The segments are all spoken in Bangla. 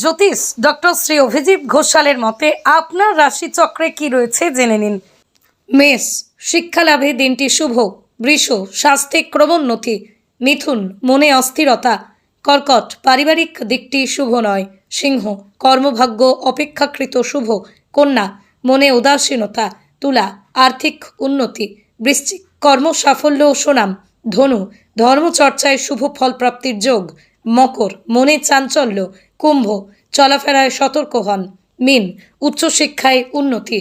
জ্যোতিষ ডক্টর শ্রী অভিজিৎ ঘোষালের মতে, আপনার রাশিচক্রে কি রয়েছে জেনে নিন। মেষ শিক্ষা লাভে দিনটি শুভ। বৃষ, স্বাস্থ্যে ক্রমোন্নতি। মিথুন, মনে অস্থিরতা। কর্কট, পারিবারিক দিকটি শুভ নয়। সিংহ, কর্মভাগ্য অপেক্ষাকৃত শুভ। কন্যা, মনে উদাসীনতা। তুলা, আর্থিক উন্নতি। বৃশ্চিক কর্ম সাফল্য ও সুনাম। ধনু, ধর্মচর্চায় শুভ ফল প্রাপ্তির যোগ। মকর মনে চাঞ্চল্য, কুম্ভ, চলাফেরায় সতর্ক হন। মিন, উচ্চশিক্ষায় উন্নতি।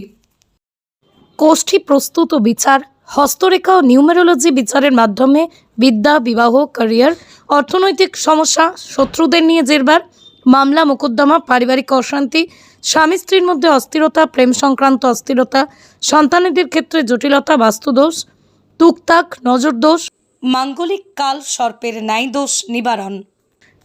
কোষ্ঠী প্রস্তুত বিচার, হস্তরেখা ও নিউমেরোলজি বিচারের মাধ্যমে বিদ্যা, বিবাহ, ক্যারিয়ার, অর্থনৈতিক সমস্যা, শত্রুদের নিয়ে জেরবার, মামলা, মোকদ্দমা, পারিবারিক অশান্তি, স্বামী স্ত্রীর মধ্যে অস্থিরতা, প্রেম সংক্রান্ত অস্থিরতা, সন্তানেদের ক্ষেত্রে জটিলতা, বাস্তুদোষ, তুকতাক, নজরদোষ, মাঙ্গলিক কাল, সর্পের ন্যায় দোষ নিবারণ।